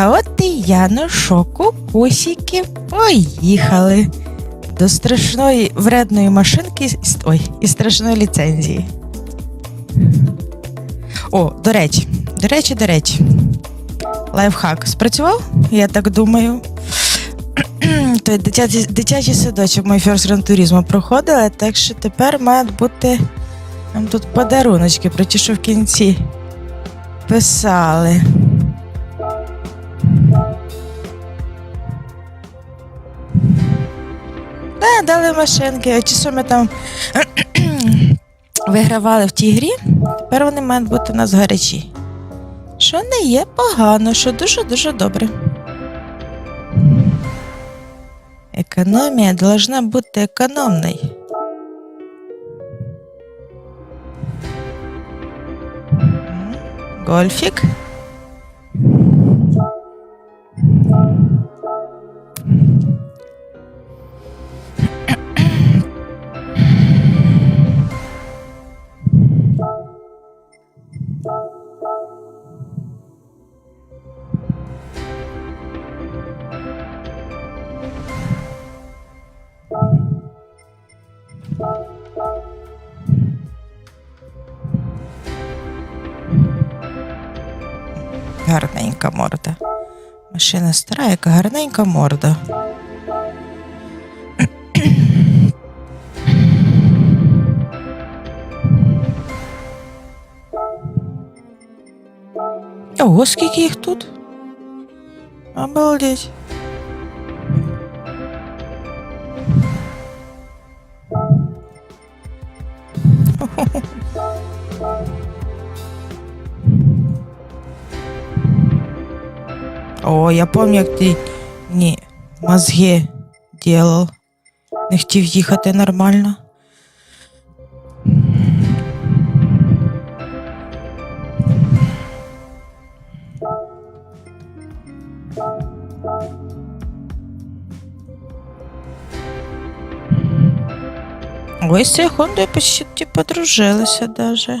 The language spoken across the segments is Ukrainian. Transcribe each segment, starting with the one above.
А от і я, ну що, кукусики, поїхали до страшної вредної машинки ой, і страшної ліцензії. О, до речі, до речі, до речі. Лайфхак спрацював, я так думаю. Той дитячий, дитячий садочок First Grand Turismo проходила, так що тепер мають бути нам тут подаруночки, про ті, що в кінці писали. Да, дали машинки, а чи що ми там вигравали в тій грі, тепер вони мають бути у нас гарячі. Що не є погано, що дуже-дуже добре. Економія должна бути економною. Гольфік. Гарненька морда. Машина стара, яка гарненька морда. Ого, скільки їх тут? Обалдеть. О, я пам'ятаю, як ти ні, мозги ділав. Не хотів їхати нормально. Ой, з цією Хондою почти подружилися даже.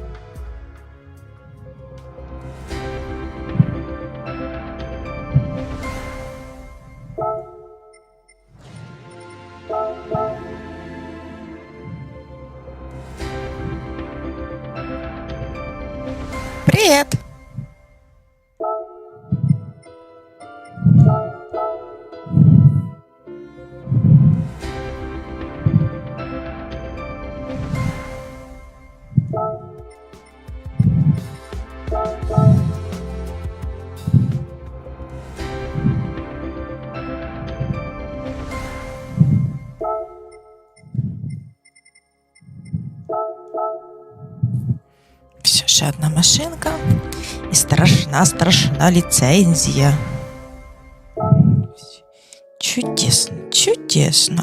Привет! Все, ще одна машинка. І страшна, страшна ліцензія. Чудесно, чудесно.